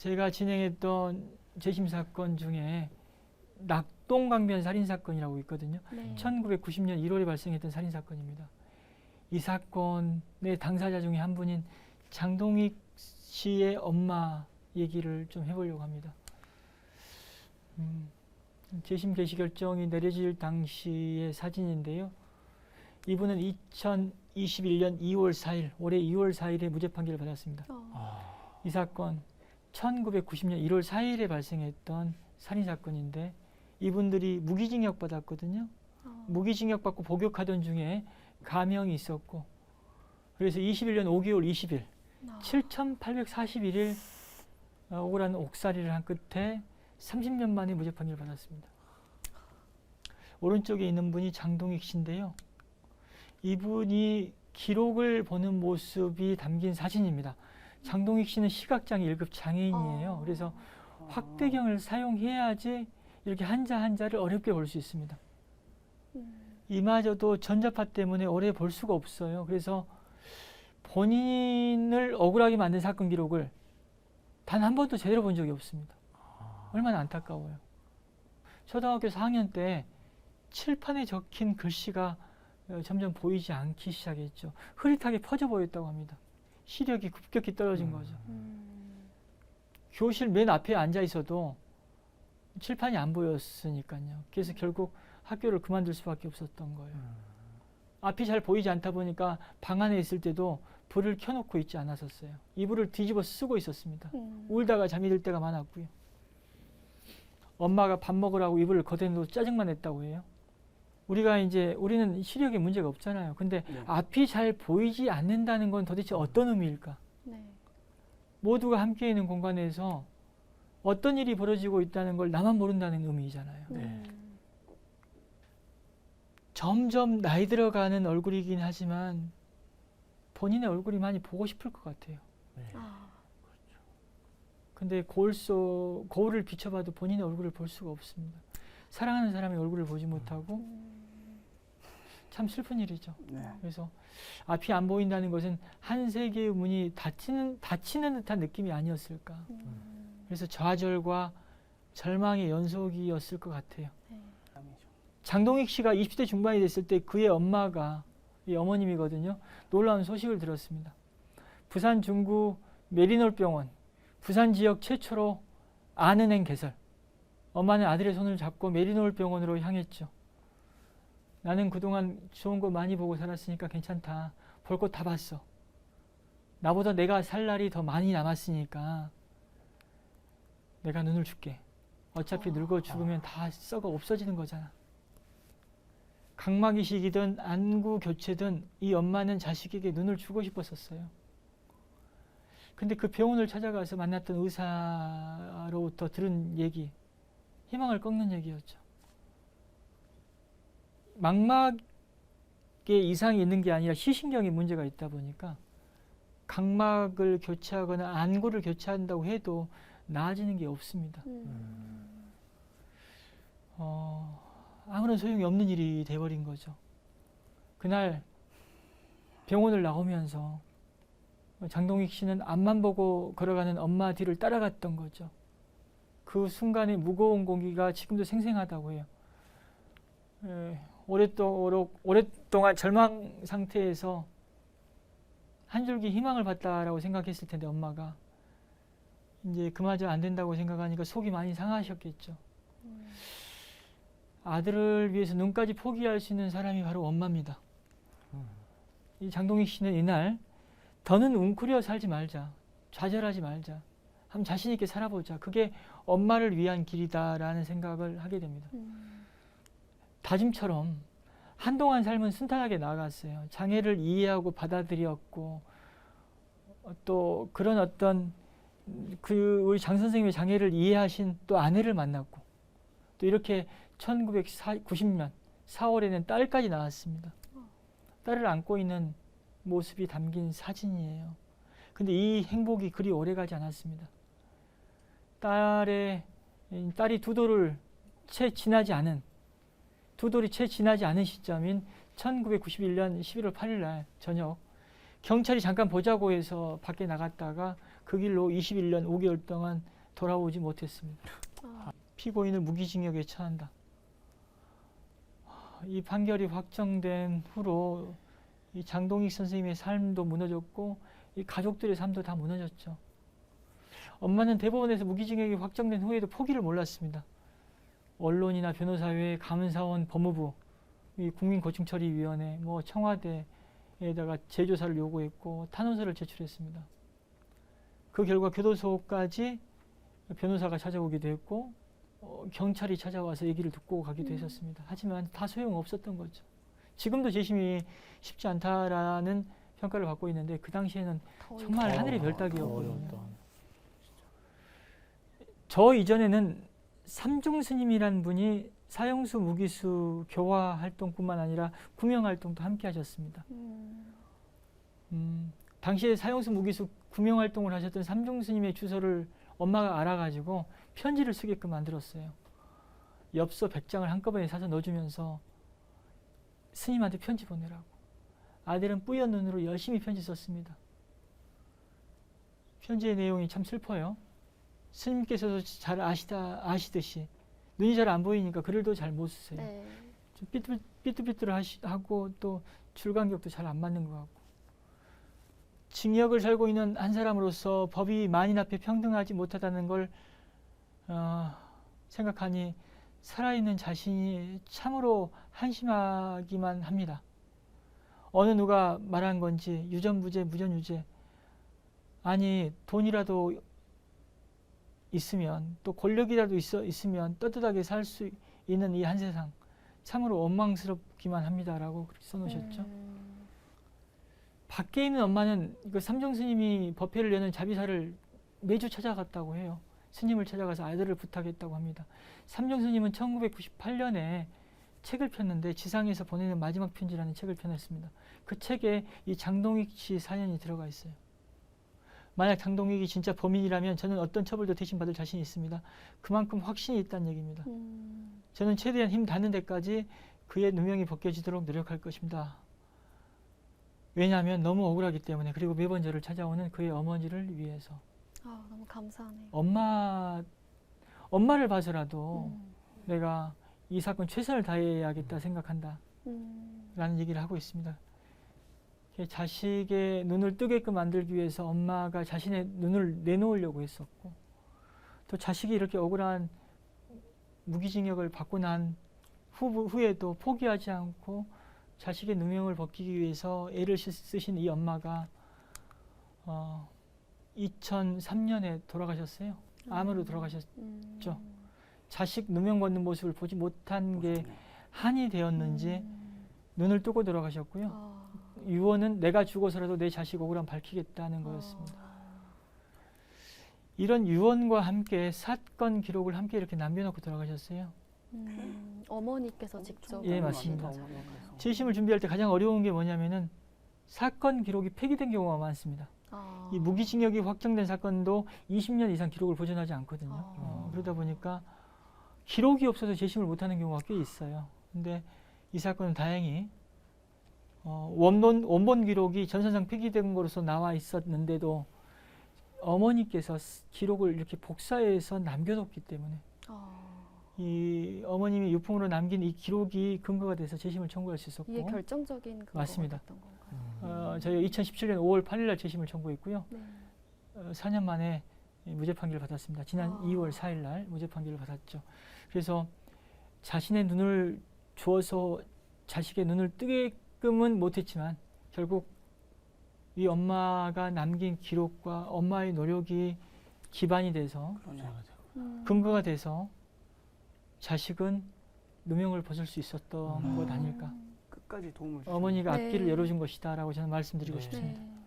제가 진행했던 재심 사건 중에 낙동강변 살인 사건이라고 있거든요. 네. 1990년 1월에 발생했던 살인 사건입니다. 이 사건의 당사자 중에 한 분인 장동익 씨의 엄마 얘기를 좀 해보려고 합니다. 음, 재심 개시 결정이 내려질 당시의 사진인데요. 이분은 2021년 2월 4일, 올해 2월 4일에 무죄 판결을 받았습니다. 어. 이 사건 1990년 1월 4일에 발생했던 살인 사건인데 이분들이 무기징역 받았거든요. 어. 무기징역 받고 복역하던 중에 감형이 있었고 그래서 21년 5개월 20일 아. 7,841일 어, 억울한 옥살이를 한 끝에 30년 만에 무죄 판결을 받았습니다. 오른쪽에 있는 분이 장동익 씨인데요. 이분이 기록을 보는 모습이 담긴 사진입니다. 장동익 씨는 시각장애 1급 장애인이에요. 어. 그래서 확대경을 사용해야지 이렇게 한자 한자를 어렵게 볼 수 있습니다. 음. 이마저도 전자파 때문에 오래 볼 수가 없어요. 그래서 본인을 억울하게 만든 사건 기록을 단 한 번도 제대로 본 적이 없습니다. 얼마나 안타까워요. 초등학교 4학년 때 칠판에 적힌 글씨가 어, 점점 보이지 않기 시작했죠. 흐릿하게 퍼져 보였다고 합니다. 시력이 급격히 떨어진 음. 거죠. 음. 교실 맨 앞에 앉아 있어도 칠판이 안 보였으니까요. 그래서 결국 학교를 그만둘 수밖에 없었던 거예요. 앞이 잘 보이지 않다 보니까 방 안에 있을 때도 불을 켜놓고 있지 않았었어요. 이불을 뒤집어 쓰고 있었습니다. 음. 울다가 잠이 들 때가 많았고요. 엄마가 밥 먹으라고 이불을 걷어내도 짜증만 냈다고 해요. 우리가 이제 우리는 시력에 문제가 없잖아요. 근데 네. 앞이 잘 보이지 않는다는 건 도대체 어떤 의미일까? 네. 모두가 함께 있는 공간에서 어떤 일이 벌어지고 있다는 걸 나만 모른다는 의미잖아요. 네. 음. 점점 나이 들어가는 얼굴이긴 하지만 본인의 얼굴이 많이 보고 싶을 것 같아요. 네. 아. 근데 거울 속 거울을 비춰봐도 본인의 얼굴을 볼 수가 없습니다. 사랑하는 사람의 얼굴을 보지 못하고 음. 참 슬픈 일이죠. 네. 그래서 앞이 안 보인다는 것은 한 세계의 문이 닫히는 닫히는 듯한 느낌이 아니었을까. 음. 그래서 좌절과 절망의 연속이었을 것 같아요. 네. 장동익 씨가 20대 중반이 됐을 때 그의 엄마가 이 어머님이거든요. 놀라운 소식을 들었습니다. 부산 중구 메리놀 병원 부산 지역 최초로 아는행 개설. 엄마는 아들의 손을 잡고 메리놀 병원으로 향했죠. 나는 그동안 좋은 거 많이 보고 살았으니까 괜찮다. 볼 것 다 봤어. 나보다 내가 살 날이 더 많이 남았으니까 내가 눈을 줄게. 어차피 어. 늙어 죽으면 다 썩어 없어지는 거잖아. 각막이식이든 안구 교체든 이 엄마는 자식에게 눈을 주고 싶었었어요. 근데 그 병원을 찾아가서 만났던 의사로부터 들은 얘기, 희망을 꺾는 얘기였죠. 망막에 이상이 있는 게 아니라 시신경에 문제가 있다 보니까 각막을 교체하거나 안구를 교체한다고 해도 나아지는 게 없습니다. 음. 어, 아무런 소용이 없는 일이 돼버린 거죠. 그날 병원을 나오면서 장동익 씨는 앞만 보고 걸어가는 엄마 뒤를 따라갔던 거죠. 그 순간의 무거운 공기가 지금도 생생하다고 해요. 에, 오랫도록 오랫동안 절망 상태에서 한 줄기 희망을 봤다라고 생각했을 텐데 엄마가 이제 그마저 안 된다고 생각하니까 속이 많이 상하셨겠죠. 음. 아들을 위해서 눈까지 포기할 수 있는 사람이 바로 엄마입니다. 이 장동익 씨는 이날 더는 웅크려 살지 말자. 좌절하지 말자. 한번 자신 있게 살아보자. 그게 엄마를 위한 길이다라는 생각을 하게 됩니다. 음. 다짐처럼 한동안 삶은 순탄하게 나아갔어요. 장애를 이해하고 받아들였고 어, 또 그런 어떤 음, 그 우리 장 선생님의 장애를 이해하신 또 아내를 만났고 또 이렇게 1990년 4월에는 딸까지 낳았습니다. 딸을 안고 있는 모습이 담긴 사진이에요. 근데 이 행복이 그리 오래 가지 않았습니다. 딸의 이 딸이 두 돌을 채 지나지 않은 두 돌이 채 지나지 않은 시점인 1991년 11월 8일 날 저녁 경찰이 잠깐 보자고 해서 밖에 나갔다가 그 길로 21년 5개월 동안 돌아오지 못했습니다. 아, 피고인을 무기징역에 처한다. 이 판결이 확정된 후로 이 장동익 선생님의 삶도 무너졌고 이 가족들의 삶도 다 무너졌죠. 엄마는 대법원에서 무기징역이 확정된 후에도 포기를 몰랐습니다. 언론이나 변호사회, 감사원, 법무부, 이 국민고충처리위원회, 뭐 청와대에다가 재조사를 요구했고 탄원서를 제출했습니다. 그 결과 교도소까지 변호사가 찾아오기도 했고 어, 경찰이 찾아와서 얘기를 듣고 가기도 음. 했었습니다. 하지만 다 소용 없었던 거죠. 지금도 재심이 쉽지 않다라는 평가를 받고 있는데 그 당시에는 더 정말 하늘의 아, 별따기였거든요. 저 이전에는 삼중 스님이란 분이 사형수 무기수 교화 활동뿐만 아니라 구명 활동도 함께 하셨습니다. 음, 음, 당시에 사형수 무기수 구명 활동을 하셨던 삼중 스님의 주소를 엄마가 알아가지고 편지를 쓰게끔 만들었어요. 엽서 100장을 한꺼번에 사서 넣어주면서 스님한테 편지 보내라고. 아들은 뿌연 눈으로 열심히 편지 썼습니다. 편지의 내용이 참 슬퍼요. 스님께서도 잘 아시다 아시듯이 눈이 잘 안 보이니까 글도 잘 못 쓰세요. 네. 좀 삐뚤, 삐뚤삐뚤 하시, 하고 또 줄간격도 잘 안 맞는 것 같고 징역을 살고 있는 한 사람으로서 법이 만인 앞에 평등하지 못하다는 걸 어, 생각하니 살아있는 자신이 참으로 한심하기만 합니다. 어느 누가 말한 건지 유전부재 무전유죄 아니 돈이라도 있으면 또 권력이라도 있어 있으면 떳떳하게 살 수 있는 이 한 세상 참으로 원망스럽기만 합니다라고 그렇게 써놓으셨죠. 음, 밖에 있는 엄마는 그 삼정 스님이 법회를 여는 자비사를 매주 찾아갔다고 해요. 스님을 찾아가서 아들을 부탁했다고 합니다. 삼정 스님은 1998년에 책을 폈는데 지상에서 보내는 마지막 편지라는 책을 펴냈습니다. 그 책에 이 장동익 씨 사연이 들어가 있어요. 만약 장동익이 진짜 범인이라면 저는 어떤 처벌도 대신 받을 자신이 있습니다. 그만큼 확신이 있다는 얘기입니다. 음, 저는 최대한 힘 닿는 데까지 그의 누명이 벗겨지도록 노력할 것입니다. 왜냐하면 너무 억울하기 때문에 그리고 매번 저를 찾아오는 그의 어머니를 위해서 아, 너무 감사하네요. 엄마 엄마를 봐서라도 음, 내가 이 사건 최선을 다해야겠다 생각한다라는 음, 얘기를 하고 있습니다. 자식의 눈을 뜨게끔 만들기 위해서 엄마가 자신의 눈을 내놓으려고 했었고 또 자식이 이렇게 억울한 무기징역을 받고 난 후, 후에도 포기하지 않고 자식의 누명을 벗기기 위해서 애를 쓰- 쓰신 이 엄마가 어, 2003년에 돌아가셨어요. 암으로 음, 돌아가셨. 음, 자식 누명 벗는 모습을 보지 못한 게 한이 되었는지 음, 눈을 뜨고 돌아가셨고요. 아, 유언은 내가 죽어서라도 내 자식 억울함 밝히겠다는 거였습니다. 이런 유언과 함께 사건 기록을 함께 이렇게 남겨놓고 돌아가셨어요. 음, 어머니께서 직접 예, 맞습니다. 재심을 준비할 때 가장 어려운 게 뭐냐면은 사건 기록이 폐기된 경우가 많습니다. 아, 이 무기징역이 확정된 사건도 20년 이상 기록을 보존하지 않거든요. 아. 어, 그러다 보니까 기록이 없어서 재심을 못하는 경우가 꽤 있어요. 근데 이 사건은 다행히 어, 원본 원본 기록이 전산상 폐기된 것으로서 나와 있었는데도 어머니께서 스- 기록을 이렇게 복사해서 남겨뒀기 때문에 아, 이 어머님이 유품으로 남긴 이 기록이 근거가 돼서 재심을 청구할 수 있었고 이게 결정적인 맞습니다. 음. 어, 저희가 2017년 5월 8일날 재심을 청구했고요. 네. 어, 4년 만에 이 무죄 판결을 받았습니다. 지난 아. 2월 4일 날 무죄 판결을 받았죠. 그래서 자신의 눈을 주어서 자식의 눈을 뜨게 끔은 못했지만 결국 이 엄마가 남긴 기록과 엄마의 노력이 기반이 돼서. 음, 근거가 돼서 자식은 누명을 벗을 수 있었던 음. 것 아닐까. 음, 끝까지 도움을 어머니가 네. 앞길을 열어준 것이다라고 저는 말씀드리고 네. 싶습니다. 네.